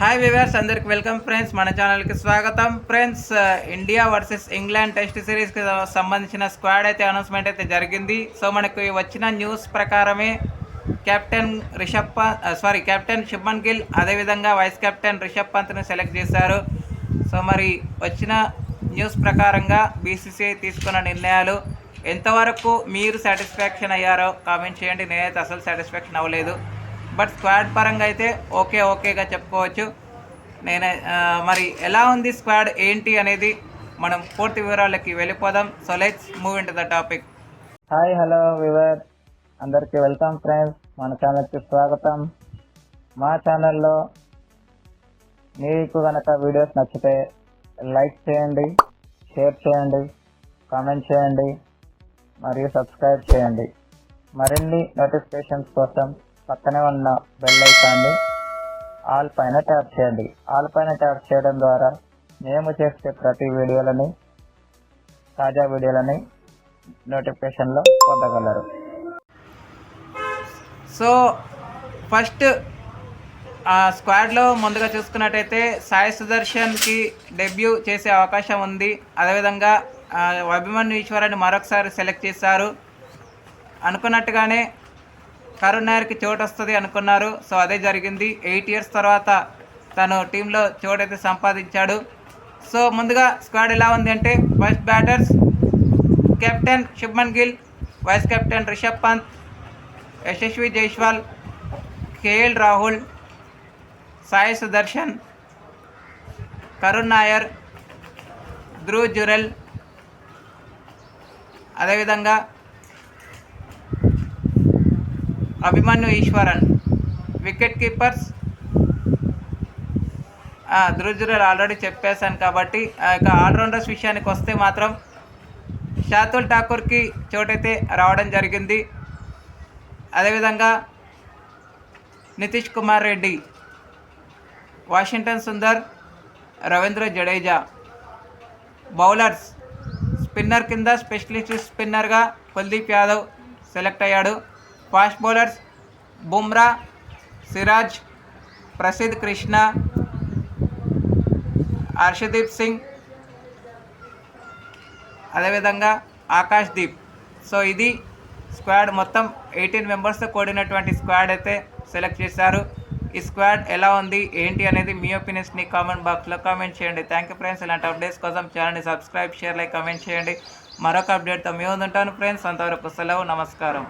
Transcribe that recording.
Hi viewers అందరికి welcome friends మన ఛానల్కి స్వాగతం. Friends India versus England test సిరీస్కి సంబంధించిన స్క్వాడ్ అయితే అనౌన్స్మెంట్ అయితే జరిగింది. సో మనకు వచ్చిన న్యూస్ ప్రకారమే captain uh, Rishabh Pant sorry captain Shubman Gill అదేవిధంగా వైస్ కెప్టెన్ రిషబ్ పంత్ని సెలెక్ట్ చేశారు. సో మరి వచ్చిన న్యూస్ ప్రకారంగా బీసీసీఐ తీసుకున్న నిర్ణయాలు ఎంతవరకు మీరు సాటిస్ఫాక్షన్ అయ్యారో కామెంట్ చేయండి. నేనైతే అసలు సాటిస్ఫాక్షన్ అవ్వలేదు. బట్ స్క్వాడ్ పరంగా అయితే ఓకే ఓకేగా చెప్పుకోవచ్చు. నేను మరి ఎలా ఉంది స్క్వాడ్? ఏంటి అనేది మనం పూర్తి వివరాలకి వెళ్ళిపోదాం. So let's move in the topic hi hello viewer అందరికీ వెల్కమ్ ఫ్రెండ్స్ మన ఛానల్కి స్వాగతం. మా ఛానల్లో మీకు కనుక వీడియోస్ నచ్చితే లైక్ చేయండి షేర్ చేయండి కామెంట్ చేయండి మరియు సబ్స్క్రైబ్ చేయండి. మరిన్ని నోటిఫికేషన్స్ కోసం పక్కనే ఉన్న బెల్ ఐకాన్ని ఆల్ పైన ట్యాప్ చేయండి. ఆల్ పైన ట్యాప్ చేయడం ద్వారా మేము చేసే ప్రతి వీడియోలని తాజా వీడియోలని నోటిఫికేషన్లో పొందగలరు. సో ఫస్ట్ ఆ స్క్వాడ్లో ముందుగా చూసుకున్నట్టయితే సాయి సుదర్శన్కి డెబ్యూ చేసే అవకాశం ఉంది. అదేవిధంగా అభిమన్యు ఈశ్వరాన్ని మరొకసారి సెలెక్ట్ చేశారు. అనుకున్నట్టుగానే కరుణ్ నాయర్కి చోటు వస్తుంది అనుకున్నారు. సో అదే జరిగింది. ఎయిట్ ఇయర్స్ తర్వాత తను టీంలో చోటు అయితే సంపాదించాడు. సో ముందుగా స్క్వాడ్ ఎలా ఉంది అంటే first batters captain Shubman Gill vice captain Rishabh Pant Yashasvi Jaiswal KL Rahul Sai Sudharsan Karun Nair Dhruv Jurel అదేవిధంగా Abhimanyu Easwaran. Wicket keepers Dhruv already చెప్పేశాను కాబట్టి ఆ యొక్క ఆల్రౌండర్స్ విషయానికి వస్తే మాత్రం షాతుల్ ఠాకూర్కి చోటైతే రావడం జరిగింది. అదేవిధంగా Nitish Kumar Reddy Washington Sundar Ravindra Jadeja. Bowlers spinner కింద స్పెషలిస్ట్ స్పిన్నర్గా కుల్దీప్ యాదవ్ సెలెక్ట్ అయ్యాడు. ఫాస్ట్ బౌలర్స్ బుమ్రా సిరాజ్ ప్రసిద్ కృష్ణ హర్షదీప్ సింగ్ అదేవిధంగా ఆకాష్ దీప్. సో ఇది స్క్వాడ్ మొత్తం ఎయిటీన్ మెంబర్స్తో కూడినటువంటి స్క్వాడ్ అయితే సెలెక్ట్ చేశారు. ఈ స్క్వాడ్ ఎలా ఉంది ఏంటి అనేది మీ ఒపీనియన్స్ని కామెంట్ బాక్స్లో కామెంట్ చేయండి. థ్యాంక్ యూ ఫ్రెండ్స్ ఇలాంటి అప్డేట్స్ కోసం ఛానల్ని సబ్స్క్రైబ్ షేర్ లైక్ కామెంట్ చేయండి. మరొక అప్డేట్తో మీ ఉంటాను ఫ్రెండ్స్ అంతవరకు సెలవు నమస్కారం.